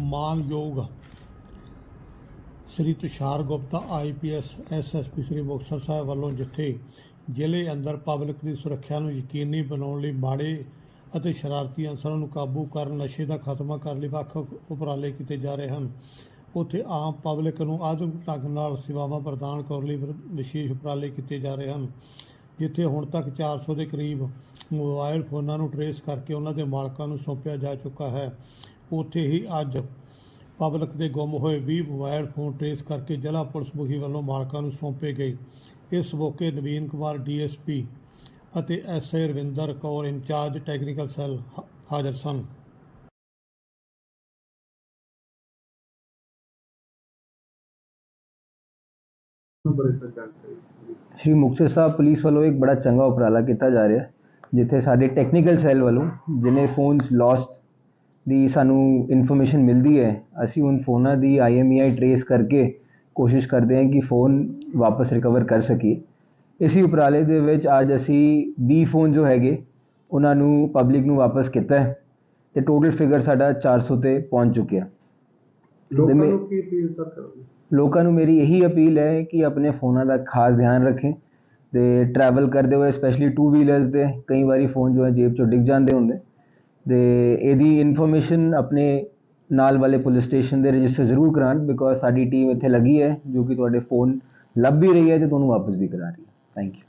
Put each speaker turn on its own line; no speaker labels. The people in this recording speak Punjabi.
ਮਾਨਯੋਗ ਸ੍ਰੀ ਤੁਸ਼ਾਰ ਗੁਪਤਾ ਆਈਪੀਐਸ ਐਸਐਸਪੀ ਸ੍ਰੀ ਮੁਕਤਸਰ ਸਾਹਿਬ ਵੱਲੋਂ ਜਿੱਥੇ ਜ਼ਿਲ੍ਹੇ ਅੰਦਰ ਪਬਲਿਕ ਦੀ ਸੁਰੱਖਿਆ ਨੂੰ ਯਕੀਨੀ ਬਣਾਉਣ ਲਈ ਮਾੜੇ ਅਤੇ ਸ਼ਰਾਰਤੀ ਅਨਸਰਾਂ ਨੂੰ ਕਾਬੂ ਕਰਨ, ਨਸ਼ੇ ਦਾ ਖਾਤਮਾ ਕਰਨ ਲਈ ਵੱਖ ਵੱਖ ਉਪਰਾਲੇ ਕੀਤੇ ਜਾ ਰਹੇ ਹਨ। ਉੱਥੇ ਆਮ ਪਬਲਿਕ ਨੂੰ ਆਧੁਨਿਕ ਢੰਗ ਨਾਲ ਸੇਵਾਵਾਂ ਪ੍ਰਦਾਨ ਕਰਨ ਲਈ ਵਿ- ਵਿਸ਼ੇਸ਼ ਉਪਰਾਲੇ ਕੀਤੇ ਜਾ ਰਹੇ ਹਨ। ਜਿੱਥੇ ਹੁਣ ਤੱਕ 400 ਦੇ ਕਰੀਬ ਮੋਬਾਈਲ ਫੋਨਾਂ ਨੂੰ ਟਰੇਸ ਕਰਕੇ ਉਹਨਾਂ ਦੇ ਮਾਲਕਾਂ ਨੂੰ ਸੌਂਪਿਆ ਜਾ ਚੁੱਕਾ ਹੈ। ਉੱਥੇ ਹੀ ਅੱਜ ਪਬਲਿਕ ਦੇ ਗੁੰਮ ਹੋਏ 20 ਮੋਬਾਈਲ ਫੋਨ ਟਰੇਸ ਕਰਕੇ ਜ਼ਿਲ੍ਹਾ ਪੁਲਿਸ ਮੁਖੀ ਵੱਲੋਂ ਮਾਲਕਾਂ ਨੂੰ ਸੌਂਪੇ ਗਏ। ਇਸ ਮੌਕੇ ਨਵੀਨ ਕੁਮਾਰ ਡੀਐਸਪੀ ਅਤੇ SA Ravinder Kaur incharge technical cell ਹਾਜ਼ਰ ਸਨ।
ਸ਼੍ਰੀ ਮੁਕਤਸਰ ਸਾਹਿਬ ਪੁਲਿਸ ਵੱਲੋਂ ਇੱਕ ਬੜਾ ਚੰਗਾ ਉਪਰਾਲਾ ਕੀਤਾ ਜਾ ਰਿਹਾ, ਜਿੱਥੇ ਸਾਡੇ ਟੈਕਨੀਕਲ ਸੈੱਲ ਵੱਲੋਂ ਜਿਨੇ ਫੋਨਸ ਲੌਸਟ ਦੀ ਸਾਨੂੰ ਇਨਫੋਰਮੇਸ਼ਨ ਮਿਲਦੀ ਹੈ। ਅਸੀਂ ਉਨ ਫੋਨਾਂ ਦੀ ਆਈਐਮਈਆਈ ਟਰੇਸ ਕਰਕੇ ਕੋਸ਼ਿਸ਼ ਕਰਦੇ ਹਾਂ ਕਿ ਫੋਨ ਵਾਪਸ ਰਿਕਵਰ ਕਰ ਸਕੀਏ। ਇਸੇ ਉਪਰਾਲੇ ਦੇ ਵਿੱਚ ਅੱਜ ਅਸੀਂ 20 ਫੋਨ ਜੋ ਹੈਗੇ ਉਹਨਾਂ ਨੂੰ ਪਬਲਿਕ ਨੂੰ ਵਾਪਸ ਕੀਤਾ ਹੈ ਤੇ ਟੋਟਲ ਫਿਗਰ ਸਾਡਾ 400 ਤੇ ਪਹੁੰਚ ਚੁੱਕਿਆ।
ਲੋਕਾਂ ਨੂੰ ਕੀ ਅਪੀਲ ਸਰ ਕਰੋਗੇ?
ਲੋਕਾਂ ਨੂੰ ਮੇਰੀ ਇਹੀ ਅਪੀਲ ਹੈ ਕਿ ਆਪਣੇ ਫੋਨਾਂ ਦਾ ਖਾਸ ਧਿਆਨ ਰੱਖੇਂ ਤੇ ਟਰੈਵਲ ਕਰਦੇ ਹੋਏ ਸਪੈਸ਼ਲੀ ਟੂ ਵੀਲਰਸ ਦੇ ਕਈ ਵਾਰੀ ਫੋਨ ਜੋ ਹੈ ਜੇਬ ਚੋਂ ਡਿੱਗ ਜਾਂਦੇ ਹੁੰਦੇ। ਤੇ ਇਹਦੀ ਇਨਫੋਰਮੇਸ਼ਨ ਆਪਣੇ ਨਾਲ ਵਾਲੇ ਪੁਲਿਸ ਸਟੇਸ਼ਨ ਦੇ ਰਜਿਸਟਰ ਜ਼ਰੂਰ ਕਰਾਉਣ ਬਿਕੋਜ਼ ਸਾਡੀ ਟੀਮ ਇੱਥੇ ਲੱਗੀ ਹੈ, ਜੋ ਕਿ ਤੁਹਾਡੇ ਫੋਨ ਲੱਭ ਵੀ ਰਹੀ ਹੈ ਤੇ ਤੁਹਾਨੂੰ ਵਾਪਸ ਵੀ ਕਰਾ ਰਹੀ ਹੈ। Thank you